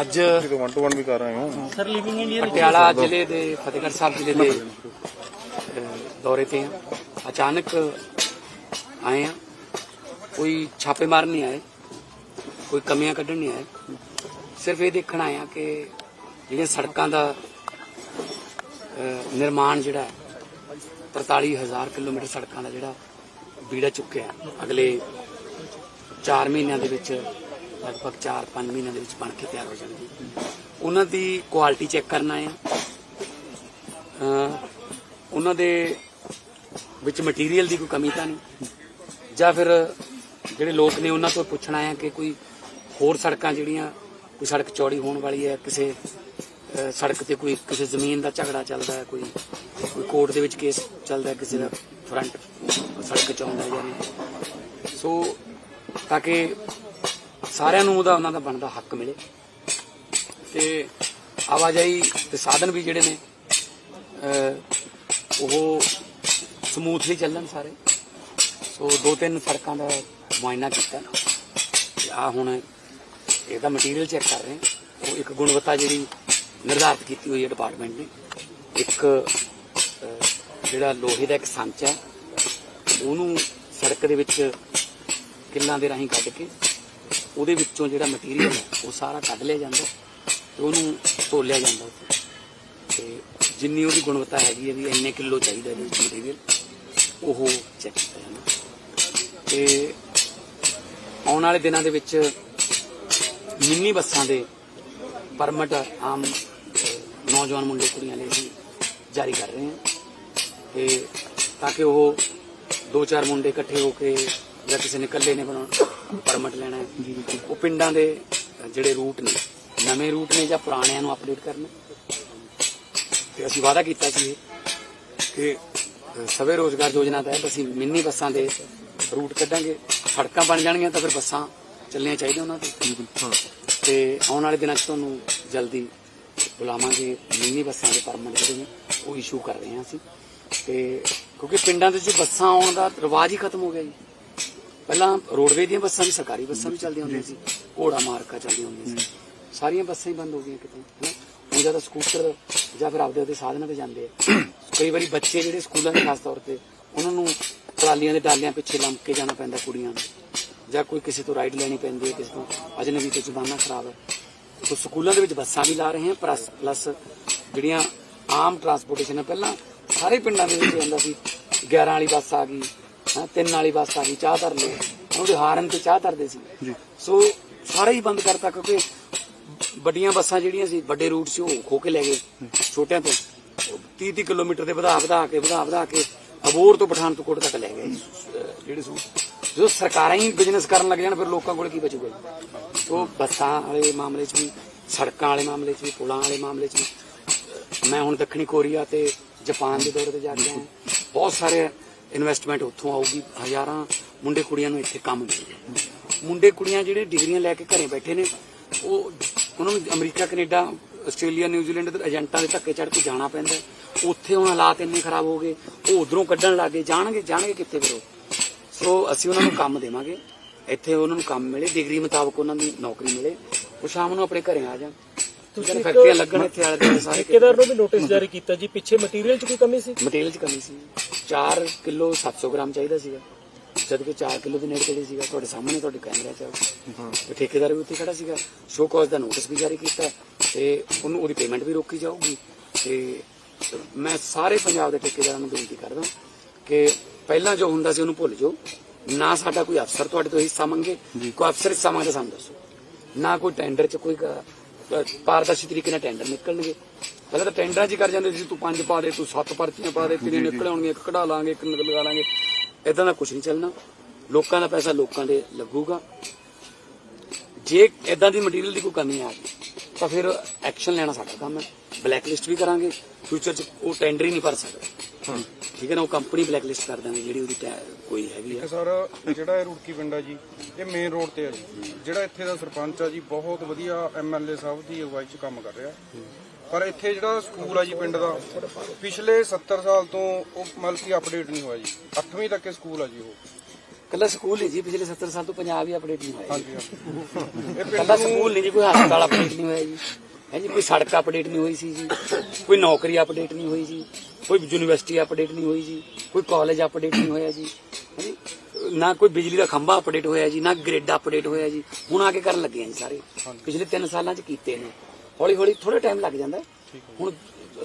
ਅੱਜ ਤੁਸੀਂ one two one ਵੀ ਕਰ ਰਹੇ ਹੋ। ਸਰ ਲਿਵਿੰਗ ਇੰਡੀਅਨ ਪਟਿਆਲਾ ਜ਼ਿਲ੍ਹੇ ਦੇ ਫਤਿਹਗੜ੍ਹ ਸਾਹਿਬ ਜ਼ਿਲ੍ਹੇ ਦੇ ਦੌਰੇ ਤੇ ਹਾਂ। ਅਚਾਨਕ ਆਏ ਹਾਂ। ਕੋਈ ਛਾਪੇ ਮਾਰਨ ਨਹੀਂ ਆਏ। ਕੋਈ ਕਮੀਆਂ ਕੱਢਣ ਨਹੀਂ ਆਏ। ਸਿਰਫ ਇਹ ਦੇਖਣ ਆਏ ਹਾਂ ਕਿ ਜਿਹੜੀਆਂ ਸੜਕਾਂ ਦਾ ਨਿਰਮਾਣ ਜਿਹੜਾ ਹੈ 43000 ਕਿਲੋਮੀਟਰ ਸੜਕਾਂ ਦਾ ਜਿਹੜਾ ਬੀੜਾ ਚੁੱਕਿਆ। ਅਗਲੇ 4 ਮਹੀਨਿਆਂ ਦੇ ਵਿੱਚ ਲਗਭਗ 4-5 ਮਹੀਨਿਆਂ ਦੇ ਵਿੱਚ ਬਣ ਕੇ ਤਿਆਰ ਹੋ ਜਾਣਗੇ ਉਹਨਾਂ ਦੀ ਕੁਆਲਿਟੀ ਚੈੱਕ ਕਰਨਾ ਆਏ ਆ ਉਹਨਾਂ ਦੇ ਵਿੱਚ ਮਟੀਰੀਅਲ ਦੀ ਕੋਈ ਕਮੀ ਤਾਂ ਨਹੀਂ। ਜਾਂ ਫਿਰ ਜਿਹੜੇ ਲੋਕ ਨੇ ਉਹਨਾਂ ਤੋਂ ਪੁੱਛਣਾ ਆਇਆ ਕਿ ਕੋਈ ਹੋਰ ਸੜਕਾਂ ਜਿਹੜੀਆਂ, ਕੋਈ ਸੜਕ ਚੌੜੀ ਹੋਣ ਵਾਲੀ ਹੈ, ਕਿਸੇ ਸੜਕ ਤੇ ਕੋਈ, ਕਿਸੇ ਜ਼ਮੀਨ ਦਾ ਝਗੜਾ ਚੱਲਦਾ ਹੈ, ਕੋਈ ਕੋਈ ਕੋਰਟ ਦੇ ਵਿੱਚ ਕੇਸ ਚੱਲਦਾ ਕਿਸੇ ਦਾ ਫਰੰਟ ਸੜਕ ਚ ਆਉਂਦਾ ਜਾਂ ਨਹੀਂ। ਸੋ ਤਾਂ ਕਿ ਸਾਰਿਆਂ ਨੂੰ ਉਹਦਾ ਉਹਨਾਂ ਦਾ ਬਣਦਾ ਹੱਕ ਮਿਲੇ। ਤੇ ਆਵਾਜਾਈ ਦੇ ਸਾਧਨ ਵੀ ਜਿਹੜੇ ਨੇ ਉਹ ਸਮੂਥਲੀ ਚੱਲਣ ਸਾਰੇ। ਸੋ ਦੋ ਤਿੰਨ ਸੜਕਾਂ ਦਾ ਮੁਆਇਨਾ ਕੀਤਾ। ਆ ਹੁਣ ਇਹਦਾ ਮਟੀਰੀਅਲ ਚੈੱਕ ਕਰ ਰਹੇ ਹਾਂ। ਉਹ ਇੱਕ ਗੁਣਵੱਤਾ ਜਿਹੜੀ ਨਿਰਧਾਰਿਤ ਕੀਤੀ ਹੋਈ ਹੈ ਡਿਪਾਰਟਮੈਂਟ ਨੇ। ਇੱਕ ਜਿਹੜਾ ਲੋਹੇ ਦਾ ਇੱਕ ਸੰਚ ਹੈ, ਉਹਨੂੰ ਸੜਕ ਦੇ ਵਿੱਚ ਕਿੱਲਾਂ ਦੇ ਰਾਹੀਂ ਕੱਢ ਕੇ ਉਹਦੇ ਵਿੱਚੋਂ ਜਿਹੜਾ ਮਟੀਰੀਅਲ ਹੈ, ਉਹ ਸਾਰਾ ਕੱਢ ਲਿਆ ਜਾਂਦਾ ਤੇ ਉਹਨੂੰ ਤੋਲਿਆ ਜਾਂਦਾ ਉੱਥੇ। ਤੇ ਜਿੰਨੀ ਉਹਦੀ ਗੁਣਵੱਤਾ ਹੈਗੀ ਹੈ ਵੀ ਇੰਨੇ ਕਿਲੋ ਚਾਹੀਦਾ ਇਹਦੇ ਵਿੱਚ ਮਟੀਰੀਅਲ ਉਹ ਚੈੱਕ ਕੀਤਾ ਜਾਂਦਾ। ਤੇ ਆਉਣ ਵਾਲੇ ਦਿਨਾਂ ਦੇ ਵਿੱਚ ਮਿੰਨੀ ਬੱਸਾਂ ਦੇ ਪਰਮਿਟ ਆਮ ਨੌਜਵਾਨ ਮੁੰਡੇ ਕੁੜੀਆਂ ਲਈ ਵੀ ਜਾਰੀ ਕਰ ਰਹੇ ਹਾਂ ਤੇ ਤਾਂ ਕਿ ਉਹ ਦੋ ਚਾਰ ਮੁੰਡੇ ਇਕੱਠੇ ਹੋ ਕੇ ਜਾਂ ਕਿਸੇ ਨੇ ਇਕੱਲੇ ਨੇ ਬਣਾਉਣ ਪਰਮਿਟ ਲੈਣਾ ਹੈ। ਉਹ ਪਿੰਡਾਂ ਦੇ ਜਿਹੜੇ ਰੂਟ ਨੇ ਨਵੇਂ ਰੂਟ ਨੇ ਜਾਂ ਪੁਰਾਣਿਆਂ ਨੂੰ ਅਪਡੇਟ ਕਰਨਾ। ਤੇ ਅਸੀਂ ਵਾਅਦਾ ਕੀਤਾ ਸੀ ਇਹ ਕਿ ਸਵੇ ਰੋਜ਼ਗਾਰ ਯੋਜਨਾ ਤਹਿਤ ਅਸੀਂ ਮਿੰਨੀ ਬੱਸਾਂ ਦੇ ਰੂਟ ਕੱਢਾਂਗੇ। ਸੜਕਾਂ ਬਣ ਜਾਣਗੀਆਂ ਤਾਂ ਫਿਰ ਬੱਸਾਂ ਚੱਲਣੀਆਂ ਚਾਹੀਦੀਆਂ ਉਹਨਾਂ ਤੇ। ਤੇ ਆਉਣ ਵਾਲੇ ਦਿਨਾਂ 'ਚ ਤੁਹਾਨੂੰ ਜਲਦੀ ਬੁਲਾਵਾਂਗੇ ਮਿੰਨੀ ਬੱਸਾਂ ਦੇ ਪਰਮਿਟ ਜਿਹੜੇ ਨੇ ਉਹ ਇਸ਼ੂ ਕਰ ਰਹੇ ਹਾਂ ਅਸੀਂ। ਤੇ ਕਿਉਂਕਿ ਪਿੰਡਾਂ ਦੇ ਵਿੱਚ ਬੱਸਾਂ ਆਉਣ ਦਾ ਰਿਵਾਜ ਹੀ ਖਤਮ ਹੋ ਗਿਆ ਜੀ। ਪਹਿਲਾਂ ਰੋਡਵੇ ਦੀਆਂ ਬੱਸਾਂ ਵੀ ਸਰਕਾਰੀ ਬੱਸਾਂ ਵੀ ਚੱਲਦੀਆਂ ਹੁੰਦੀਆਂ ਸੀ, ਘੋੜਾ ਮਾਰਕਾ ਚੱਲਦੀਆਂ ਹੁੰਦੀਆਂ ਸੀ। ਸਾਰੀਆਂ ਬੱਸਾਂ ਹੀ ਬੰਦ ਹੋ ਗਈਆਂ ਕਿਤੇ, ਹਨਾ? ਹੁਣ ਜ਼ਿਆਦਾ ਸਕੂਟਰ ਜਾਂ ਫਿਰ ਆਪਦੇ ਆਪਦੇ ਸਾਧਨਾਂ ਤੇ ਜਾਂਦੇ ਆ। ਕਈ ਵਾਰੀ ਬੱਚੇ ਜਿਹੜੇ ਸਕੂਲਾਂ ਦੇ ਖਾਸ ਤੌਰ ਤੇ, ਉਹਨਾਂ ਨੂੰ ਟਰਾਲੀਆਂ ਦੇ ਡਾਲਿਆਂ ਪਿੱਛੇ ਲੰਮ ਕੇ ਜਾਣਾ ਪੈਂਦਾ ਕੁੜੀਆਂ ਨੂੰ, ਜਾਂ ਕੋਈ ਕਿਸੇ ਤੋਂ ਰਾਈਡ ਲੈਣੀ ਪੈਂਦੀ ਹੈ, ਕਿਸੇ ਤੋਂ ਅਜਨਬੀ ਤੋਂ ਜ਼ਮਾਨਾ ਖਰਾਬ ਹੈ। ਸੋ ਸਕੂਲਾਂ ਦੇ ਵਿੱਚ ਬੱਸਾਂ ਵੀ ਲਾ ਰਹੇ ਹਾਂ, ਪਲੱਸ ਪਲੱਸ ਜਿਹੜੀਆਂ ਆਮ ਟਰਾਂਸਪੋਰਟੇਸ਼ਨ ਹੈ, ਪਹਿਲਾਂ ਸਾਰੇ ਪਿੰਡਾਂ ਦੇ ਵਿੱਚ ਹੁੰਦਾ ਸੀ 11 ਵਾਲੀ ਬੱਸ ਆ ਗਈ ਤਿੰਨ ਵਾਲੀ ਬੱਸ ਆ ਗਈ ਚਾਹ ਧਰ ਲਓ ਉਹਦੇ ਹਾਰਨ ਤੇ ਚਾਹ ਧਰਦੇ ਸੀ। ਸੋ ਸਾਰੇ ਹੀ ਬੰਦ ਕਰਤਾ ਕਿਉਂਕਿ ਵੱਡੀਆਂ ਬੱਸਾਂ ਜਿਹੜੀਆਂ ਸੀ ਵੱਡੇ ਰੂਟ ਸੀ ਉਹ ਖੋ ਕੇ ਲੈ ਗਏ ਛੋਟਿਆਂ ਤੋਂ। 30 30 ਕਿਲੋਮੀਟਰ ਦੇ ਵਧਾ ਵਧਾ ਕੇ ਵਧਾ ਵਧਾ ਕੇ ਅਬੋਰ ਤੋਂ ਪਠਾਨਕੋਟ ਤੱਕ ਲੈ ਗਏ ਜਿਹੜੇ ਸੂਟ। ਜਦੋਂ ਸਰਕਾਰਾਂ ਹੀ ਬਿਜ਼ਨਸ ਕਰਨ ਲੱਗ ਜਾਣ ਫਿਰ ਲੋਕਾਂ ਕੋਲ ਕੀ ਬਚੂਗਾ ਸੋ ਬੱਸਾਂ ਵਾਲੇ ਮਾਮਲੇ 'ਚ ਵੀ ਸੜਕਾਂ ਵਾਲੇ ਮਾਮਲੇ 'ਚ ਵੀ ਪੁਲਾਂ ਵਾਲੇ ਮਾਮਲੇ 'ਚ ਵੀ ਮੈਂ ਹੁਣ ਦੱਖਣੀ ਕੋਰੀਆ ਤੇ ਜਾਪਾਨ ਦੇ ਦੌਰੇ ਤੇ ਜਾ ਕੇ ਆਇਆ। ਬਹੁਤ ਸਾਰੇ ਇਨਵੈਸਟਮੈਂਟ ਉੱਥੋਂ ਆਊਗੀ ਹਜ਼ਾਰਾਂ ਮੁੰਡੇ ਕੁੜੀਆਂ ਨੂੰ ਇੱਥੇ ਕੰਮ ਮਿਲੇਗਾ ਮੁੰਡੇ ਕੁੜੀਆਂ ਜਿਹੜੇ ਡਿਗਰੀਆਂ ਲੈ ਕੇ ਘਰੇ ਬੈਠੇ ਨੇ ਉਹ ਉਹਨਾਂ ਨੂੰ ਅਮਰੀਕਾ ਕੈਨੇਡਾ ਆਸਟ੍ਰੇਲੀਆ ਨਿਊਜ਼ੀਲੈਂਡ ਦੇ ਏਜੰਟਾਂ ਦੇ ਧੱਕੇ ਚੜ੍ਹ ਕੇ ਜਾਣਾ ਪੈਂਦਾ। ਉੱਥੇ ਹੁਣ ਹਾਲਾਤ ਇੰਨੇ ਖਰਾਬ ਹੋ ਗਏ ਉਹ ਉਧਰੋਂ ਕੱਢਣ ਲੱਗੇ ਜਾਣਗੇ ਜਾਣਗੇ ਕਿੱਥੇ ਫਿਰ ਸੋ ਅਸੀਂ ਉਹਨਾਂ ਨੂੰ ਕੰਮ ਦੇਵਾਂਗੇ। ਇੱਥੇ ਉਹਨਾਂ ਨੂੰ ਕੰਮ ਮਿਲੇ ਡਿਗਰੀ ਮੁਤਾਬਕ ਉਹਨਾਂ ਦੀ ਨੌਕਰੀ ਮਿਲੇ। ਉਹ ਸ਼ਾਮ ਨੂੰ ਆਪਣੇ ਘਰੇ ਆ ਜਾਣ। ਤੁਸੀਂ ਫੈਕਟਰੀਆਂ ਲੱਗਣ ਇੱਥੇ ਆਲੇ ਸਾਰੇ ਠੇਕੇਦਾਰ ਨੂੰ ਵੀ ਨੋਟਿਸ ਜਾਰੀ ਕੀਤਾ ਜੀ ਪਿੱਛੇ ਮਟੀਰੀਅਲ 'ਚ ਕੋਈ ਕਮੀ ਸੀ? ਮਟੀਰੀਅਲ 'ਚ ਕਮੀ ਸੀ। 4 ਕਿਲੋ 700 ਗ੍ਰਾਮ ਚਾਹੀਦਾ ਸੀਗਾ। ਜਦ ਕਿ 4 ਕਿਲੋ ਦੇ ਨੇੜੇ ਤੇੜੇ ਸੀਗਾ। ਤੁਹਾਡੇ ਸਾਹਮਣੇ ਤੁਹਾਡੇ ਕੈਮਰੇ 'ਚ ਤੇ ਠੇਕੇਦਾਰ ਵੀ ਉੱਥੇ ਖੜਾ ਸੀਗਾ। ਸ਼ੋ ਕਾਜ਼ ਦਾ ਨੋਟਿਸ ਵੀ ਜਾਰੀ ਕੀਤਾ। ਤੇ ਉਹਨੂੰ ਉਹਦੀ ਪੇਮੈਂਟ ਵੀ ਰੋਕੀ ਜਾਊਗੀ। ਤੇ ਮੈਂ ਸਾਰੇ ਪੰਜਾਬ ਦੇ ਠੇਕੇਦਾਰਾਂ ਨੂੰ ਬੇਨਤੀ ਕਰਦਾ ਕਿ ਪਹਿਲਾਂ ਜੋ ਹੁੰਦਾ ਸੀ ਉਹਨੂੰ ਭੁੱਲ ਜਾਓ। ਨਾ ਸਾਡਾ ਕੋਈ ਅਫਸਰ ਤੁਹਾਡੇ ਤੋਂ ਹਿੱਸਾ ਮੰਗੇ। ਕੋਈ ਅਫਸਰ ਹਿੱਸਾ ਮੰਗੇ ਸਾਨੂੰ ਦੱਸੋ। ਨਾ ਕੋਈ ਟੈਂਡਰ 'ਚ ਕੋਈ ਪਾਰਦਰਸ਼ੀ ਤਰੀਕੇ ਨਾਲ ਟੈਂਡਰ ਨਿਕਲਣਗੇ। ਪਹਿਲਾਂ ਤਾਂ ਟੈਂਡਰਾਂ 'ਚ ਹੀ ਕਰ ਜਾਂਦੇ ਸੀ ਤੂੰ ਪੰਜ ਪਾ ਦੇ ਤੂੰ ਸੱਤ ਪਰਚੀਆਂ ਪਾ ਦੇ ਤੇਰੀਆਂ ਨਿਕਲ ਆਉਣਗੀਆਂ ਇੱਕ ਕਢਾ ਲਾਂਗੇ ਇੱਕ ਨਕਲ ਲਗਾ ਲਾਂਗੇ। ਇਦਾਂ ਦਾ ਕੁਝ ਨਹੀਂ ਚੱਲਣਾ। ਲੋਕਾਂ ਦਾ ਪੈਸਾ ਲੋਕਾਂ ਦੇ ਲੱਗੂਗਾ। ਜੇ ਇਦਾਂ ਦੀ ਮਟੀਰੀਅਲ ਦੀ ਕੋਈ ਕਮੀ ਆ ਗਈ ਤਾਂ ਫਿਰ ਐਕਸ਼ਨ ਲੈਣਾ ਸਾਡਾ ਕੰਮ ਹੈ। ਬਲੈਕ ਲਿਸਟ ਵੀ ਕਰਾਂਗੇ। ਫਿਊਚਰ 'ਚ ਉਹ ਟੈਂਡਰ ਹੀ ਨਹੀਂ ਭਰ ਸਕਦਾ। ਠੀਕ ਹੈ ਨਾ ਉਹ ਕੰਪਨੀ ਬਲੈਕ ਲਿਸਟ ਕਰ ਦਾਂਗੇ ਜਿਹੜੀ ਉਹਦੀ ਕੋਈ ਹੈਗੀ ਆ। ਸਰ ਜਿਹੜਾ ਇਹ ਰੁੜਕੀ ਪਿੰਡ ਆ ਜੀ ਇਹ ਮੇਨ ਰੋਡ ਤੇ ਆ ਜੀ। ਜਿਹੜਾ ਇੱਥੇ ਦਾ ਸਰਪੰਚ ਆ ਜੀ ਬਹੁਤ ਵਧੀਆ ਐਮਐਲਏ ਸਾਹਿਬ ਦੀ ਅਗਵਾਈ 'ਚ ਕੰਮ ਕਰ ਰਿਹਾ। ਪਰ ਇੱਥੇ ਜਿਹੜਾ ਸਕੂਲ ਆ ਜੀ ਪਿੰਡ ਦਾ ਪਿਛਲੇ 70 ਸਾਲ ਤੋਂ ਉਹ ਮਤਲਬ ਕਿ ਅਪਡੇਟ ਨਹੀਂ ਹੋਇਆ ਜੀ। 8ਵੀਂ ਤੱਕ ਇਹ ਸਕੂਲ ਆ ਜੀ ਉਹ। ਕੱਲਾ ਸਕੂਲ ਨਹੀਂ ਜੀ ਪਿਛਲੇ 70 ਸਾਲ ਤੋਂ ਪੰਜਾਬ ਹੀ ਅਪਡੇਟ ਨਹੀਂ ਹੋਇਆ ਜੀ। ਇਹ ਪਿੰਡ ਕੱਲਾ ਸਕੂਲ ਨਹੀਂ ਜੀ ਕੋਈ ਹਸਪਤਾਲ ਅਪਡੇਟ ਨਹੀਂ ਹੋਇਆ ਜੀ। ਹੈ ਜੀ ਕੋਈ ਸੜਕ ਅਪਡੇਟ ਨਹੀਂ ਹੋਈ ਸੀ ਜੀ। ਕੋਈ ਨੌਕਰੀ ਅਪਡੇਟ ਨਹੀਂ ਹੋਈ ਜੀ। ਕੋਈ ਯੂਨੀਵਰਸਿਟੀ ਅਪਡੇਟ ਨਹੀਂ ਹੋਈ ਜੀ। ਕੋਈ ਕਾਲਜ ਅਪਡੇਟ ਨਹੀਂ ਹੋਇਆ ਜੀ। ਹੈ ਜੀ ਨਾ ਕੋਈ ਬਿਜਲੀ ਦਾ ਖੰਭਾ ਅਪਡੇਟ ਹੋਇਆ ਜੀ ਨਾ ਗ੍ਰਿਡ ਅਪਡੇਟ ਹੋਇਆ ਜੀ। ਹੁਣ ਆ ਕੇ ਕਰਨ ਲੱਗੇ ਆ ਜੀ ਸਾਰੇ। ਪਿਛਲੇ 3 ਸਾਲਾਂ ਚ ਕੀਤੇ ਨੇ। ਹੌਲੀ ਹੌਲੀ ਥੋੜਾ ਟਾਈਮ ਲੱਗ ਜਾਂਦਾ। ਹੁਣ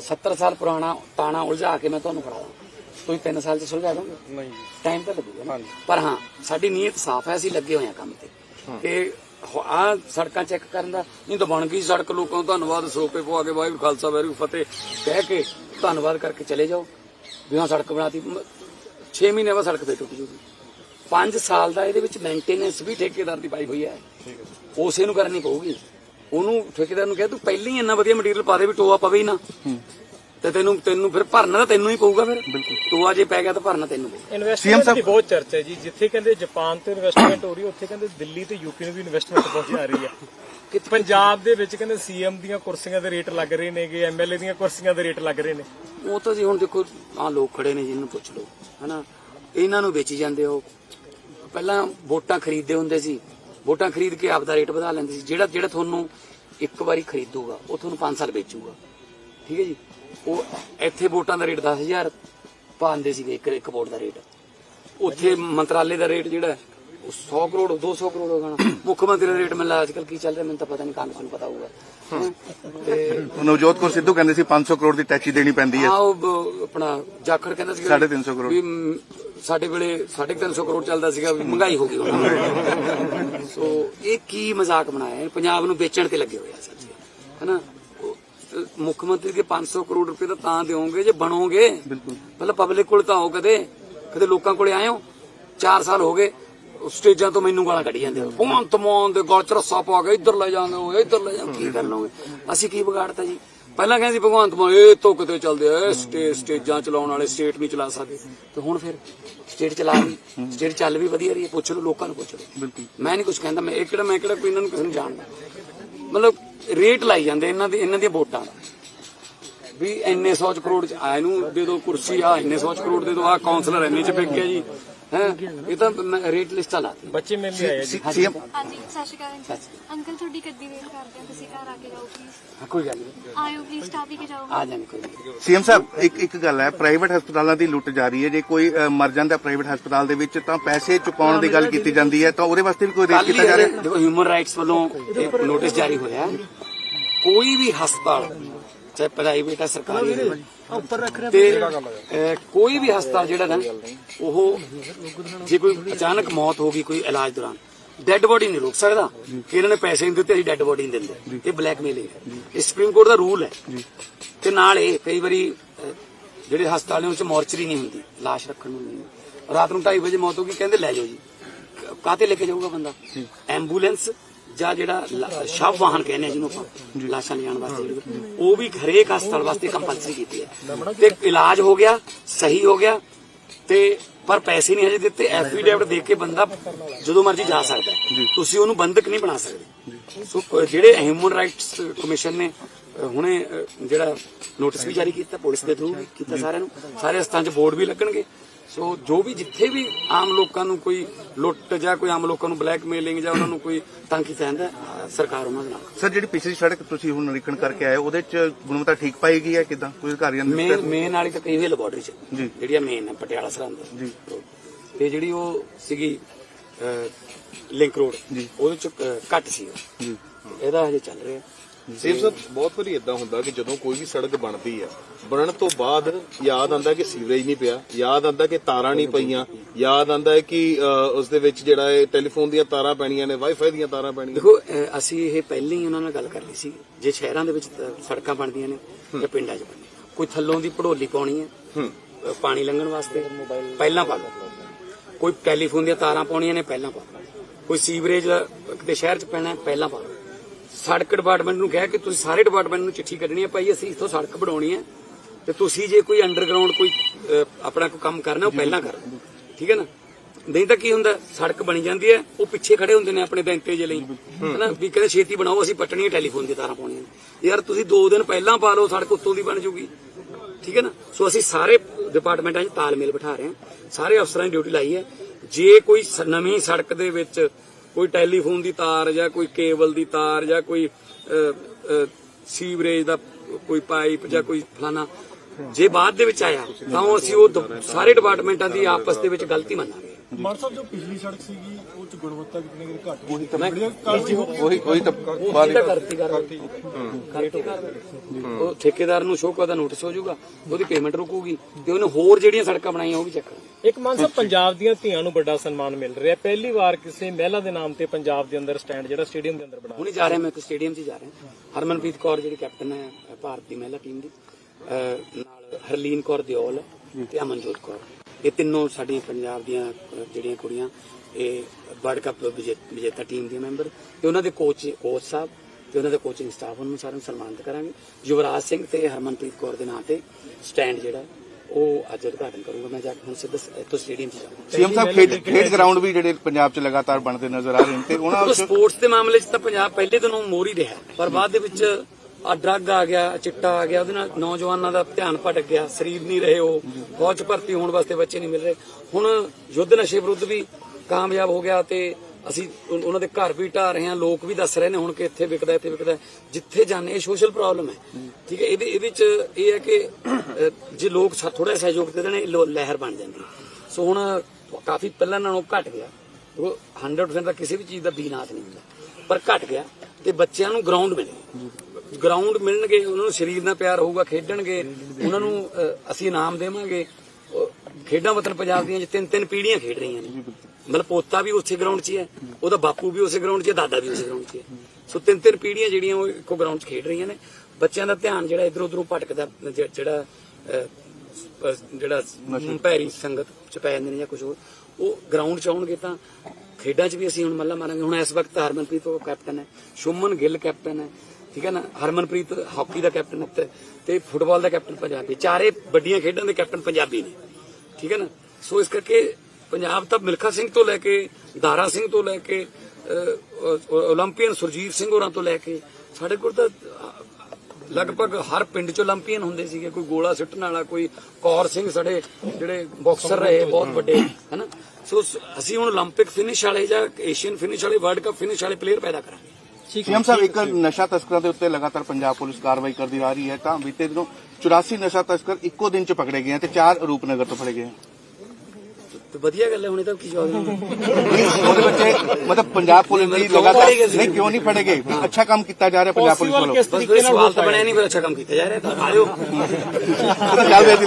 70 ਸਾਲ ਪੁਰਾਣਾ ਤਾਣਾ ਉਲਝਾ ਕੇ ਮੈਂ ਤੁਹਾਨੂੰ ਫੜਾ ਦਾਂ। ਤੁਸੀਂ 3 ਸਾਲ ਚ ਸੁਲਝਾ ਦੋਗੇ? ਨਹੀਂ ਟਾਈਮ ਤਾਂ ਲੱਗੂਗਾ। ਪਰ ਹਾਂ ਸਾਡੀ ਨੀਅਤ ਸਾਫ਼ ਹੈ ਅਸੀਂ ਲੱਗੇ ਹੋਏ ਹਾਂ ਕੰਮ ਤੇ। ਤੇ ਆ ਸੜਕਾਂ ਚੈੱਕ ਕਰਨ ਦਾ ਨਹੀਂ ਤਾਂ ਬਣ ਗਈ ਸੜਕ ਲੋਕਾਂ ਨੂੰ ਧੰਨਵਾਦ ਸੋਪੇ ਪਵਾ ਕੇ ਵਾਹਿਗੁਰੂ ਖਾਲਸਾ ਵਾਹਿਗੁਰੂ ਫਤਿਹ ਕਹਿ ਕੇ ਧੰਨਵਾਦ ਕਰਕੇ ਚਲੇ ਜਾਓ। ਵੀ ਹਾਂ ਸੜਕ ਬਣਾਤੀ 6 ਮਹੀਨੇ ਬਾਅਦ ਸੜਕ ਫੇਰ ਟੁੱਟ ਜੂਗੀ। 5 ਸਾਲ ਦਾ ਇਹਦੇ ਵਿੱਚ ਮੇਨਟੇਨੈਂਸ ਵੀ ਠੇਕੇਦਾਰ ਦੀ ਪਾਈ ਹੋਈ ਹੈ। ਉਸੇ ਨੂੰ ਕਰਨੀ ਪਊਗੀ। ਉਹਨੂੰ ਠੇਕੇਦਾਰ ਨੂੰ ਕਹਿ ਤੂੰ ਪਹਿਲਾਂ ਹੀ ਇੰਨਾ ਵਧੀਆ ਮਟੀਰੀਅਲ ਪਾ ਦੇ ਵੀ ਟੋਆ ਪਵੇ ਹੀ ਨਾ। ਤੇ ਤੈਨੂੰ ਤੈਨੂੰ ਫਿਰ ਭਰਨਾ ਤਾਂ ਤੈਨੂੰ ਹੀ ਪਊਗਾ ਫਿਰ। ਟੋਆ ਜੇ ਪੈ ਗਿਆ ਤਾਂ ਭਰਨਾ ਤੈਨੂੰ ਇਨਵੈਸਟਮੈਂਟ ਦੀ ਬਹੁਤ ਚਰਚਾ ਹੈ ਜੀ। ਜਿੱਥੇ ਕਹਿੰਦੇ ਜਾਪਾਨ ਤੋਂ ਇਨਵੈਸਟਮੈਂਟ ਹੋ ਰਹੀ ਹੈ ਉੱਥੇ ਕਹਿੰਦੇ ਦਿੱਲੀ ਤੇ ਯੂਪੀ ਨੂੰ ਵੀ ਇਨਵੈਸਟਮੈਂਟ ਬਹੁਤ ਜਾ ਰਹੀ ਹੈ। ਪੰਜਾਬ ਦੇ ਵਿੱਚ ਕਹਿੰਦੇ ਸੀਐਮ ਦੀਆਂ ਕੁਰਸੀਆਂ ਦੇ ਰੇਟ ਲੱਗ ਰਹੇ ਨੇਗੇ ਐਮਐਲਏ ਦੀਆਂ ਕੁਰਸੀਆਂ ਦੇ ਰੇਟ ਲੱਗ ਰਹੇ ਨੇ। ਉਹ ਤਾਂ ਜੀ ਹੁਣ ਦੇਖੋ ਆ ਲੋਕ ਖੜੇ ਨੇ ਜਿਹਨੂੰ ਪੁੱਛ ਲਓ ਹਨਾ। ਇਹਨਾਂ ਨੂੰ ਵੇਚੀ ਜਾਂਦੇ ਹੋ। ਪਹਿਲਾਂ ਵੋਟਾਂ ਖਰੀਦਦੇ ਹੁੰਦੇ ਸੀ। ਵੋਟਾਂ ਖਰੀਦ ਕੇ ਆਪਦਾ ਰੇਟ ਵਧਾ ਲੈਂਦੇ ਸੀ। ਜਿਹੜਾ ਜਿਹੜਾ ਤੁਹਾਨੂੰ ਇੱਕ ਵਾਰੀ ਖਰੀਦੂਗਾ, ਉਹ ਤੁਹਾਨੂੰ 5 ਸਾਲ ਵੇਚੂਗਾ। ਠੀਕ ਹੈ ਜੀ? ਉਹ ਇੱਥੇ ਵੋਟਾਂ ਦਾ ਰੇਟ 10000 ਪਾਉਂਦੇ ਸੀਗੇ ਇੱਕ ਇੱਕ ਵੋਟ ਦਾ ਰੇਟ। ਉੱਥੇ ਮੰਤਰਾਲੇ ਦਾ ਰੇਟ ਜਿਹੜਾ 100 ਕਰੋੜ 200 ਕਰੋੜ ਹੋ ਜਾਣਾ ਮੁੱਖ ਮੰਤਰੀ ਦਾ ਰੇਟ ਲੱਗਦਾ ਅੱਜਕੱਲ ਕੀ ਚੱਲ ਰਿਹਾ ਮੈਨੂੰ ਤਾਂ ਪਤਾ ਨਹੀਂ ਕਾਂਗਰਸ ਨੂੰ ਪਤਾ ਹੋਊਗਾ ਹੈਂ। ਤੇ ਨਵਜੋਤ ਕੌਰ ਸਿੱਧੂ ਕਹਿੰਦੇ ਸੀ 500 ਕਰੋੜ ਦੀ ਟੈਕਸੀ ਦੇਣੀ ਪੈਂਦੀ ਹੈ ਹਾਂ ਉਹ ਬ- ਆਪਣਾ ਜਾਖੜ ਕਹਿੰਦਾ ਸੀ 350 ਕਰੋੜ। ਵੀ ਸਾਡੇ ਵੇਲੇ 350 ਕਰੋੜ ਚੱਲਦਾ ਸੀਗਾ ਵੀ ਮਹਿੰਗਾਈ ਹੋ ਗਈ ਸੋ ਇਹ ਕੀ ਮਜ਼ਾਕ ਬਣਾਇਆ ਇਹ ਪੰਜਾਬ ਨੂੰ ਵੇਚਣ ਤੇ ਲੱਗੇ ਹੋਏ ਆ ਸੱਚੀ ਹੈਨਾ ਮੁੱਖ ਮੰਤਰੀ ਦੇ 500 ਕਰੋੜ ਰੁਪਏ ਤਾਂ ਤਾਂ ਦਿਓਗੇ ਜੇ ਬਣੋਗੇ ਬਿਲਕੁਲ ਪਹਿਲਾਂ ਪਬਲਿਕ ਕੋਲ ਤਾਂ ਆਓ ਕਦੇ ਕਦੇ ਲੋਕਾਂ ਕੋਲੇ ਆਏ ਹੋ 4 ਸਾਲ ਹੋ ਗਏ ਸਟੇਜਾਂ ਤੋਂ ਮੈਨੂੰ ਗਾਲਾਂ ਕੱਢੀ ਜਾਂਦੇ ਭਗਵੰਤ ਮਾਨ ਦੇ ਗਲ ਚ ਰੱਸਾ ਪਾ ਕੇ ਇੱਧਰ ਲੈ ਜਾਂਦੇ ਹੋ ਇੱਧਰ ਲੈ ਜਾਂਦੇ ਕੀ ਕਰ ਲਓਗੇ ਅਸੀਂ ਕੀ ਵਿਗਾੜਤਾ ਜੀ? ਪਹਿਲਾਂ ਕਹਿੰਦੇ ਭਗਵੰਤ ਮਾਨ ਇਹ ਤੋਂ ਕਿਤੇ ਚੱਲਦੇ ਆ ਇਹ ਸਟੇ ਸਟੇਜਾਂ ਚਲਾਉਣ ਵਾਲੇ ਸਟੇਟ ਨਹੀਂ ਚਲਾ ਸਕਦੇ। ਤੇ ਹੁਣ ਫਿਰ ਸਟੇਟ ਚਲਾ ਵੀ ਸਟੇਟ ਚੱਲ ਵੀ ਵਧੀਆ ਰਹੀ ਹੈ ਪੁੱਛ ਲਓ ਲੋਕਾਂ ਨੂੰ ਪੁੱਛ ਲਓ। ਮੈਂ ਨਹੀਂ ਕੁਝ ਕਹਿੰਦਾ ਮੈਂ ਇਹ ਕਿਹੜਾ ਮੈਂ ਕਿਹੜਾ ਕੋਈ ਇਹਨਾਂ ਨੂੰ ਕਿਸੇ ਨੂੰ ਜਾਣਦਾ? ਮਤਲਬ ਰੇਟ ਲਾਈ ਜਾਂਦੇ ਇਹਨਾਂ ਦੀ ਇਹਨਾਂ ਦੀਆਂ ਵੋਟਾਂ ਦਾ। ਵੀ ਇੰਨੇ ਸੌ ਚ ਕਰੋੜ ਚ ਆਏ ਨੂੰ ਦੇ ਦਿਓ ਕੁਰਸੀ ਆ ਇੰਨੇ ਸੌ ਚ ਕਰੋੜ ਦੇ ਦਿਓ ਆ ਕਾਉਂਸਲਰ ਇੰਨੇ ਚ ਵਿਕ ਗਿਆ ਜੀ। ਹੈ ਇਹ ਤਾਂ ਮੈਂ ਰੇਟ ਲਿਸਟਾਂ ਲਾਤੀ। ਬੱਚੇ ਮਿਲ ਵੀ ਆਏ ਆ ਜੀ। ਸੀਐਮ ਹਾਂਜੀ ਸਤਿ ਸ਼੍ਰੀ ਅਕਾਲ ਅੰਕਲ ਅੰਕਲ ਤੁਹਾਡੀ ਕੱਦੀ ਵੇਟ ਕਰਦੇ ਆ ਤੁਸੀਂ ਘਰ ਆ ਕੇ ਜਾਓ ਪਲੀਜ਼ ਹਾਂ, ਕੋਈ ਗੱਲ ਨਹੀਂ। ਆਇਓ ਪਲੀਜ਼ ਸਟਾਫ ਹੀ ਕੇ ਜਾਓ। ਆ ਜਾਣੇ ਕੋਈ ਨਹੀਂ। ਸੀਐਮ ਸਾਹਿਬ ਇੱਕ ਇੱਕ ਗੱਲ ਹੈ ਪ੍ਰਾਈਵੇਟ ਹਸਪਤਾਲਾਂ ਦੀ ਲੁੱਟ ਜਾਰੀ ਹੈ। ਜੇ ਕੋਈ ਅ, ਮਰ ਜਾਂਦਾ ਪ੍ਰਾਈਵੇਟ ਹਸਪਤਾਲ ਦੇ ਵਿੱਚ ਤਾਂ ਪੈਸੇ ਚੁਕਾਉਣ ਦੀ ਗੱਲ ਕੀਤੀ ਜਾਂਦੀ ਹੈ। ਤਾਂ ਉਹਦੇ ਵਾਸਤੇ ਵੀ ਕੋਈ ਰੇਟ ਕੀਤਾ ਜਾ ਰਿਹਾ? ਦੇਖੋ ਹਿਊਮਨ ਰਾਈਟਸ ਵੱਲੋਂ ਇੱਕ ਨੋਟਿਸ ਜਾਰੀ ਹੋਇਆ ਹੈ। ਕੋਈ ਵੀ ਹਸਪਤਾਲ ਚਾਹੇ ਪ੍ਰਾਈਵੇਟ ਹੈ ਸਰਕਾਰੀ ਹੈ ਤੇ ਅਹ, ਕੋਈ ਵੀ ਹਸਪਤਾਲ ਜਿਹੜਾ ਨਾ ਉਹ ਜੇ ਕੋਈ ਅਚਾਨਕ ਮੌਤ ਹੋ ਗਈ ਕੋਈ ਇਲਾਜ ਦੌਰਾਨ ਡੈੱਡ ਬੋਡੀ ਨਹੀਂ ਰੋਕ ਸਕਦਾ। ਕਿ ਇਹਨਾਂ ਨੇ ਪੈਸੇ ਨਹੀਂ ਦਿੱਤੇ ਅਸੀਂ ਡੈੱਡ ਬੋਡੀ ਨਹੀਂ ਦਿੰਦੇ। ਇਹ ਬਲੈਕਮੇਲਿੰਗ ਹੈ। ਇਹ ਸੁਪਰੀਮ ਕੋਰਟ ਦਾ ਰੂਲ ਹੈ। ਤੇ ਨਾਲ ਇਹ ਕਈ ਵਾਰੀ ਜਿਹੜੇ ਹਸਪਤਾਲ ਨੇ ਉਸ ਚ ਮੋਰਚਰੀ ਨਹੀਂ ਹੁੰਦੀ ਲਾਸ਼ ਰੱਖਣ ਨੂੰ ਨਹੀਂ। ਰਾਤ ਨੂੰ 2:30 ਵਜੇ ਮੌਤ ਹੋ ਗਈ ਕਹਿੰਦੇ ਲੈ ਜਾਓ ਜੀ। ਕਾਤੇ ਲੈ ਕੇ ਜਾਊਗਾ ਬੰਦਾ? ਐਂਬੂਲੈਂਸ ਜਾਂ ਜਿਹੜਾ ਸ਼ਵ ਵਾਹਨ ਕਹਿੰਦੇ ਜਿਹਨੂੰ ਆਪਾਂ ਲਾਸ਼ਾਂ ਲਿਜਾਣ ਵਾਸਤੇ ਉਹ ਵੀ ਹਰੇਕ ਹਸਪਤਾਲ ਵਾਸਤੇ ਕੰਪਲਸਰੀ ਕੀਤੀ ਹੈ। ਤੇ ਇਲਾਜ ਹੋ ਗਿਆ ਸਹੀ ਹੋ ਗਿਆ ਤੇ ਪਰ ਪੈਸੇ ਨਹੀਂ ਹਜੇ ਦਿੱਤੇ ਐਫੀਡੇਵਿਟ ਦੇ ਕੇ ਬੰਦਾ ਜਦੋਂ ਮਰਜ਼ੀ ਜਾ ਸਕਦਾ। ਤੁਸੀਂ ਉਹਨੂੰ ਬੰਦਕ ਨਹੀਂ ਬਣਾ ਸਕਦੇ। ਸੋ ਜਿਹੜੇ ਹਿਊਮਨ ਰਾਈਟਸ ਕਮਿਸ਼ਨ ਨੇ ਹੁਣੇ ਜਿਹੜਾ ਨੋਟਿਸ ਵੀ ਜਾਰੀ ਕੀਤਾ ਪੁਲਿਸ ਦੇ ਥਰੂ ਕੀਤਾ ਸਾਰਿਆਂ ਨੂੰ ਸਾਰੇ ਹਸਤਾਂ 'ਚ ਬੋਰਡ ਵੀ ਲੱਗਣਗੇ। ਸੋ ਜੋ ਵੀ ਜਿੱਥੇ ਵੀ ਆਮ ਲੋਕਾਂ ਨੂੰ ਕੋਈ ਲੁੱਟ ਜਾਂ ਕੋਈ ਆਮ ਲੋਕਾਂ ਨੂੰ ਬਲੈਕਮੇਲਿੰਗ ਜਾਂ ਉਹਨਾਂ ਨੂੰ ਕੋਈ ਤੰਗ ਹੈ, ਸਰਕਾਰ ਉਹਨਾਂ ਦੇ ਨਾਲ ਸਰ ਜਿਹੜੀ ਪਿਛਲੀ ਸੜਕ ਤੁਸੀਂ ਹੁਣ ਨਿਰੀਖਣ ਕਰਕੇ ਆਏ ਉਹਦੇ ਚ ਗੁਣਵੱਤਾ ਠੀਕ ਪਾਈ ਗਈ ਹੈ ਕਿਦਾਂ ਕੋਈ ਅਧਿਕਾਰੀਆਂ ਨੇ ਮੇਨ ਮੇਨ ਵਾਲੀ ਤਾਂ ਕਈ ਲੈਬੋਰਟਰੀ 'ਚ ਜੀ। ਜਿਹੜੀ ਆ ਮੇਨ ਹੈ ਪਟਿਆਲਾ ਸਰਹੰਦ ਜੀ। ਤੇ ਜਿਹੜੀ ਉਹ ਸੀਗੀ ਲਿੰਕ ਰੋਡ ਜੀ। ਉਹਦੇ 'ਚ ਘੱਟ ਸੀ ਉਹ। ਜੀ ਇਹਦਾ ਹਜੇ ਚੱਲ ਰਿਹਾ ਸੇਵ ਸਾਹਿਬ ਬਹੁਤ ਵਾਰੀ ਇਦਾਂ ਹੁੰਦਾ ਕਿ ਜਦੋਂ ਕੋਈ ਵੀ ਸੜਕ ਬਣਦੀ ਆ ਬਣਨ ਤੋਂ ਬਾਅਦ ਯਾਦ ਆਂਦਾ ਕਿ ਸੀਵਰੇਜ ਨਹੀਂ ਪਿਆ ਯਾਦ ਆਂਦਾ ਕਿ ਤਾਰਾਂ ਨਹੀਂ ਪਈਆਂ ਯਾਦ ਆਂਦਾ ਹੈ ਕਿ ਉਸ ਦੇ ਵਿੱਚ ਜਿਹੜਾ ਹੈ ਟੈਲੀਫੋਨ ਦੀਆਂ ਤਾਰਾਂ ਪੈਣੀਆਂ ਨੇ ਵਾਈਫਾਈ ਦੀਆਂ ਤਾਰਾਂ ਪੈਣੀਆਂ ਦੇਖੋ ਅਸੀਂ ਇਹ ਪਹਿਲਾਂ ਹੀ ਉਹਨਾਂ ਨਾਲ ਗੱਲ ਕਰ ਲਈ ਸੀ। ਜੇ ਸ਼ਹਿਰਾਂ ਦੇ ਵਿੱਚ ਤਾਂ ਸੜਕਾਂ ਬਣਦੀਆਂ ਨੇ ਜਾਂ ਪਿੰਡਾਂ 'ਚ ਬਣਦੀਆਂ ਕੋਈ ਥੱਲੋਂ ਦੀ ਪੜੋਲੀ ਪਾਉਣੀ ਹੈ ਪਾਣੀ ਲੰਘਣ ਵਾਸਤੇ ਪਹਿਲਾਂ ਪਾ ਲਓ। ਕੋਈ ਟੈਲੀਫੋਨ ਦੀਆਂ ਤਾਰਾਂ ਪਾਉਣੀਆਂ ਨੇ ਪਹਿਲਾਂ ਪਾ ਲਓ। ਕੋਈ ਸੀਵਰੇਜ ਦਾ ਕਿਤੇ ਸ਼ਹਿਰ 'ਚ ਪੈਣਾ ਹੈ, ਪਹਿਲਾਂ ਪਾ ਲਓ। ਸੜਕ ਡਿਪਾਰਟਮੈਂਟ ਨੂੰ ਕਿਹਾ ਕਿ ਤੁਸੀਂ ਸਾਰੇ ਡਿਪਾਰਟਮੈਂਟ ਨੂੰ ਚਿੱਠੀ ਕੱਢਣੀ ਹੈ ਭਾਈ ਅਸੀਂ ਇੱਥੋਂ ਸੜਕ ਬਣਾਉਣੀ ਹੈ ਤੇ ਤੁਸੀਂ ਜੇ ਕੋਈ ਅੰਡਰਗਰਾਉਂਡ ਕੋਈ ਆਪਣਾ ਕੋਈ ਕੰਮ ਕਰਨਾ, ਉਹ ਪਹਿਲਾਂ ਕਰੋ ਠੀਕ ਹੈ ਨਾ? ਨਹੀਂ ਤਾਂ ਕੀ ਹੁੰਦਾ, ਸੜਕ ਬਣੀ ਜਾਂਦੀ ਹੈ, ਉਹ ਪਿੱਛੇ ਖੜੇ ਹੁੰਦੇ ਨੇ ਆਪਣੇ ਦੈਂਤੇ ਜੇ ਲਈ। ਹਨਾ? ਵੀ ਕਹਿੰਦੇ ਛੇਤੀ ਬਣਾਓ, ਅਸੀਂ ਪਟਣੀ ਟੈਲੀਫੋਨ ਦੀ ਤਾਰਾਂ ਪਾਉਣੀਆਂ ਨੇ। ਯਾਰ ਤੁਸੀਂ 2 ਦਿਨ ਪਹਿਲਾਂ ਪਾ ਲਓ, ਸੜਕ ਉੱਤੋਂ ਦੀ ਬਣ ਜੂਗੀ। ਠੀਕ ਹੈ ਨਾ? ਸੋ ਅਸੀਂ ਸਾਰੇ ਡਿਪਾਰਟਮੈਂਟਾਂ 'ਚ ਤਾਲਮੇਲ ਬਿਠਾ ਰਹੇ ਹਾਂ। ਸਾਰੇ ਅਫਸਰਾਂ ਦੀ ਡਿਊਟੀ ਲਾਈ ਹੈ। ਜੇ ਕੋਈ ਨਵੀਂ ਸੜਕ ਦੇ ਵਿੱਚ ਕੋਈ ਟੈਲੀਫੋਨ ਦੀ ਤਾਰ ਜਾਂ ਕੋਈ ਕੇਬਲ ਦੀ ਤਾਰ ਜਾਂ ਕੋਈ ਸੀਵਰੇਜ ਦਾ ਕੋਈ ਪਾਈਪ ਜਾਂ ਕੋਈ ਫਲਾਣਾ ਜੇ ਬਾਅਦ ਦੇ ਵਿੱਚ ਆਇਆ, ਤਾਂ ਉਹ ਅਸੀਂ ਉਹ ਸਾਰੇ ਡਿਪਾਰਟਮੈਂਟਾਂ ਦੀ ਆਪਸ ਦੇ ਵਿੱਚ ਗਲਤੀ ਮੰਨਾਂਗੇ। ਮਾਨ ਸਾਹਿਬ ਜੋ ਪਿਛਲੀ ਸੜਕ ਸੀਗੀ ਉਹ ਚ ਗੁਣਵੱਤਾ ਕਿਤਨੇ ਕਿਤੇ ਘੱਟ ਗਈ? ਮੈਂ ਉਹੀ ਉਹੀ ਤਾਂ ਉਹ ਤਾਂ ਕਰਤੀ ਕਰ ਕਰਤੀ ਕਰ ਉਹ ਠੇਕੇਦਾਰ ਨੂੰ ਸ਼ੋਕਾ ਦਾ ਨੋਟਿਸ ਹੋ ਜਾਊਗਾ ਉਹਦੀ ਪੇਮੈਂਟ ਰੁਕੂਗੀ ਤੇ ਉਹਨੇ ਹੋਰ ਜਿਹੜੀਆਂ ਸੜਕਾਂ ਬਣਾਈਆਂ ਉਹ ਵੀ ਚੈੱਕ ਕਰਨਗੇ ਇੱਕ ਮਾਨ ਸਾਹਿਬ ਪੰਜਾਬ ਦੀਆਂ ਧੀਆਂ ਨੂੰ ਵੱਡਾ ਸਨਮਾਨ ਮਿਲ ਰਿਹਾ। ਪਹਿਲੀ ਵਾਰ ਕਿਸੇ ਮਹਿਲਾ ਦੇ ਨਾਮ ਤੇ ਪੰਜਾਬ ਦੇ ਅੰਦਰ ਸਟੈਂਡ ਜਿਹੜਾ ਸਟੇਡੀਅਮ ਦੇ ਅੰਦਰ ਬਣਾ ਹੁਣੇ ਜਾ ਰਿਹਾ ਮੈਂ ਇੱਕ ਸਟੇਡੀਅਮ 'ਚ ਜਾ ਰਿਹਾ। ਹਰਮਨਪ੍ਰੀਤ ਕੌਰ ਜਿਹੜੀ ਕੈਪਟਨ ਹੈ ਭਾਰਤ ਦੀ ਮਹਿਲਾ ਟੀਮ ਦੀ ਨਾਲ ਹਰਲੀਨ ਕੌਰ ਦਿਓਲ ਤੇ ਅਮਨਜੋਤ ਕੌਰ। ਇਹ ਤਿੰਨੋਂ ਸਾਡੀ ਪੰਜਾਬ ਦੀਆਂ ਜਿਹੜੀਆਂ ਕੁੜੀਆਂ ਇਹ ਵਰਲਡ ਕੱਪ ਵਿਜੇ- ਵਿਜੇਤਾ ਟੀਮ ਦੇ ਮੈਂਬਰ ਤੇ ਉਹਨਾਂ ਦੇ ਕੋਚ ਕੋਚ ਸਾਹਿਬ ਤੇ ਉਹਨਾਂ ਦੇ ਕੋਚਿੰਗ ਸਟਾਫ ਨੂੰ ਸਾਰਿਆਂ ਨੂੰ ਸਨਮਾਨਿਤ ਕਰਾਂਗੇ। ਯੁਵਰਾਜ ਸਿੰਘ ਤੇ ਹਰਮਨਪ੍ਰੀਤ ਕੌਰ ਦੇ ਨਾਂ ਤੇ ਸਟੈਂਡ ਜਿਹੜਾ ਉਹ ਅੱਜ ਉਦਘਾਟਨ ਕਰੂੰਗਾ। ਮੈਂ ਜਾ ਕੇ ਹੁਣ ਸਿੱਧਾ ਇੱਥੋਂ ਸਟੇਡੀਅਮ 'ਚ ਜਾਊਂਗਾ। ਸੀਐਮ ਸਾਹਿਬ ਖੇਡ ਖੇਡ ਗਰਾਊਂਡ ਵੀ ਜਿਹੜੇ ਪੰਜਾਬ 'ਚ ਲਗਾਤਾਰ ਬਣਦੇ ਨਜ਼ਰ ਆ ਰਹੇ ਨੇ ਤੇ ਉਹਨਾਂ ਵਿੱਚ ਸਪੋਰਟਸ ਦੇ ਮਾਮਲੇ 'ਚ ਤਾਂ ਪੰਜਾਬ ਪਹਿਲੇ ਦਿਨੋਂ ਮੋਰ ਹੀ ਰਿਹਾ। ਪਰ ਬਾਅਦ ਦੇ ਵਿੱਚ ਆ ਡਰੱਗ ਆ ਗਿਆ, ਚਿੱਟਾ ਆ ਗਿਆ, ਉਹਦੇ ਨਾਲ ਨੌਜਵਾਨਾਂ ਦਾ ਧਿਆਨ ਭਟਕ ਗਿਆ, ਸਰੀਰ ਨਹੀਂ ਰਹੇ ਉਹ ਫੌਜ ਭਰਤੀ ਹੋਣ ਵਾਸਤੇ ਬੱਚੇ ਨਹੀਂ ਮਿਲ ਰਹੇ। ਹੁਣ ਯੁੱਧ ਨਸ਼ੇ ਵਿਰੁੱਧ ਵੀ ਕਾਮਯਾਬ ਹੋ ਗਿਆ ਤੇ ਅਸੀਂ ਉਹਨਾਂ ਦੇ ਘਰ ਵੀ ਢਾ ਰਹੇ ਹਾਂ, ਲੋਕ ਵੀ ਦੱਸ ਰਹੇ ਨੇ ਹੁਣ ਕਿ ਇੱਥੇ ਵਿਕਦਾ ਇੱਥੇ ਵਿਕਦਾ ਜਿੱਥੇ ਜਾਂਦੇ ਇਹ ਸੋਸ਼ਲ ਪ੍ਰੋਬਲਮ ਹੈ। ਠੀਕ ਹੈ, ਇਹਦੇ ਇਹਦੇ 'ਚ ਇਹ ਹੈ ਕਿ ਜੇ ਲੋਕ ਥੋੜਾ ਸਹਿਯੋਗ ਦੇ ਦੇਣ, ਇਹ ਲਹਿਰ ਬਣ ਜਾਂਦੀ ਸੋ ਹੁਣ ਕਾਫੀ ਪਹਿਲਾਂ ਨਾਲੋਂ ਘਟ ਗਿਆ। ਉਹ 100% ਦਾ ਕਿਸੇ ਵੀ ਚੀਜ਼ ਦਾ ਬੀਨਾਸ਼ ਨਹੀਂ ਹੁੰਦਾ। ਪਰ ਘਟ ਗਿਆ ਤੇ ਬੱਚਿਆਂ ਨੂੰ ਗਰਾਊਂਡ ਮਿਲੇ ਗਰਾਊਂਡ ਮਿਲਣਗੇ ਉਹਨਾਂ ਨੂੰ ਸਰੀਰ ਨਾਲ ਪਿਆਰ ਹੋਊਗਾ ਖੇਡਣਗੇ ਉਹਨਾਂ ਨੂੰ ਅਸੀਂ ਇਨਾਮ ਦੇਵਾਂਗੇ। ਖੇਡਾਂ ਵਤਨ ਪੰਜਾਬ ਦੀਆਂ ਜਿ ਤਿੰਨ ਤਿੰਨ ਪੀੜ੍ਹੀਆਂ ਖੇਡ ਰਹੀਆਂ ਨੇ। ਮਤਲਬ ਪੋਤਾ ਵੀ ਉਸੇ ਗਰਾਊਂਡ 'ਚ ਹੀ ਉਹਦਾ ਬਾਪੂ ਵੀ ਉਸੇ ਗਰਾਊਂਡ 'ਚ ਹੈ ਦਾਦਾ ਵੀ ਉਸੇ ਗਰਾਊਂਡ 'ਚ ਹੀ ਸੋ ਤਿੰਨ ਤਿੰਨ ਪੀੜ੍ਹੀਆਂ ਜਿਹੜੀਆਂ ਉਹ ਇੱਕੋ ਗਰਾਊਂਡ 'ਚ ਖੇਡ ਰਹੀਆਂ ਨੇ। ਬੱਚਿਆਂ ਦਾ ਧਿਆਨ ਜਿਹੜਾ ਇਧਰ ਉਧਰੋਂ ਭਟਕਦਾ ਜਿਹੜਾ ਜਿਹੜਾ ਭੈਰੀ ਸੰਗਤ ਚ ਪੈ ਜਾਂਦੇ ਨੇ ਜਾਂ ਕੁਝ ਹੋਰ ਉਹ ਗਰਾਊਂਡ ਚ ਆਉਣਗੇ ਤਾਂ ਖੇਡਾਂ 'ਚ ਵੀ ਅਸੀਂ ਹੁਣ ਮੱਲਾ ਮਾਰਾਂਗੇ। ਹੁਣ ਇਸ ਵਕਤ ਹਰਮਨਪ੍ਰੀਤ ਉਹ ਕੈਪਟਨ ਹੈ। ਸ਼ੁਮਨ ਗਿੱਲ ਕੈਪਟਨ ਹੈ। ਠੀਕ ਹੈ ਨਾ? ਹਰਮਨਪ੍ਰੀਤ ਹਾਕੀ ਦਾ ਕੈਪਟਨ ਹੈ ਤੇ ਫੁੱਟਬਾਲ ਦਾ ਕੈਪਟਨ ਪੰਜਾਬੀ। ਚਾਰੇ ਵੱਡੀਆਂ ਖੇਡਾਂ ਦੇ ਕੈਪਟਨ ਪੰਜਾਬੀ ਨੇ। ਠੀਕ ਹੈ ਨਾ? ਸੋ ਇਸ ਕਰਕੇ ਪੰਜਾਬ ਤਾਂ ਮਿਲਖਾ ਸਿੰਘ ਤੋਂ ਲੈ ਕੇ ਦਾਰਾ ਸਿੰਘ ਤੋਂ ਲੈ ਕੇ 올림ਪੀਅਨ ਸੁਰਜੀਤ ਸਿੰਘ ਹੋਰਾਂ ਤੋਂ ਲੈ ਕੇ, ਸਾਡੇ ਕੋਲ ਤਾਂ ਲਗਭਗ ਹਰ ਪਿੰਡ ਚ 올림ਪੀਅਨ ਹੁੰਦੇ ਸੀਗੇ। ਕੋਈ ਗੋਲਾ ਸਿੱਟਣ ਵਾਲਾ, ਕੋਈ ਕੌਰ ਸਿੰਘ ਸਾਡੇ ਜਿਹੜੇ ਬਾਕਸਰ ਰਹੇ, ਬਹੁਤ ਵੱਡੇ ਹਨਾ ਸੋ ਅਸੀਂ ਹੁਣ 올림픽 ਫਿਨਿਸ਼ ਵਾਲੇ ਜਾਂ ਏਸ਼ੀਅਨ ਫਿਨਿਸ਼ ਵਾਲੇ ਵਰਲਡ ਕੱਪ ਫਿਨਿਸ਼ ਵਾਲੇ ਪਲੇਅਰ ਪੈਦਾ ਕਰਾਂਗੇ। ਸੀਐਮ ਸਾਹਿਬ ਇੱਕ ਨਸ਼ਾ ਤਸਕਰਾਂ ਦੇ ਉੱਤੇ ਲਗਾਤਾਰ ਪੰਜਾਬ ਪੁਲਿਸ ਕਾਰਵਾਈ ਕਰਦੀ ਆ ਰਹੀ ਹੈ ਤਾਂ ਬੀਤੇ ਦਿਨੋਂ 84 ਨਸ਼ਾ ਤਸਕਰ ਇੱਕੋ ਦਿਨ 'ਚ ਪਕੜੇ ਗਏ ਤੇ ਚਾਰ ਰੂਪਨਗਰ ਤੋਂ ਫੜੇ ਗਏ ਤੇ ਵਧੀਆ ਗੱਲ ਹੈ ਹੁਣ ਤਾਂ ਕੀ ਜਵਾਬ ਉਹਦੇ ਵਿੱਚ ਮਤਲਬ ਪੰਜਾਬ ਪੁਲਿਸ ਦੀ ਲਗਾਤਾਰ? ਨਹੀਂ ਕਿਉਂ ਨਹੀਂ ਫੜੇ ਗਏ? ਅੱਛਾ ਕੰਮ ਕੀਤਾ ਜਾ ਰਿਹਾ ਪੰਜਾਬ ਪੁਲਿਸ ਵੱਲੋਂ। ਬਸ ਸਵਾਲ ਤਾਂ ਬਣਿਆ ਨਹੀਂ ਫਿਰ ਅੱਛਾ ਕੰਮ ਕੀਤਾ ਜਾ ਰਿਹਾ ਤਾਂ ਆਇਓ। ਚੱਲ ਸੀ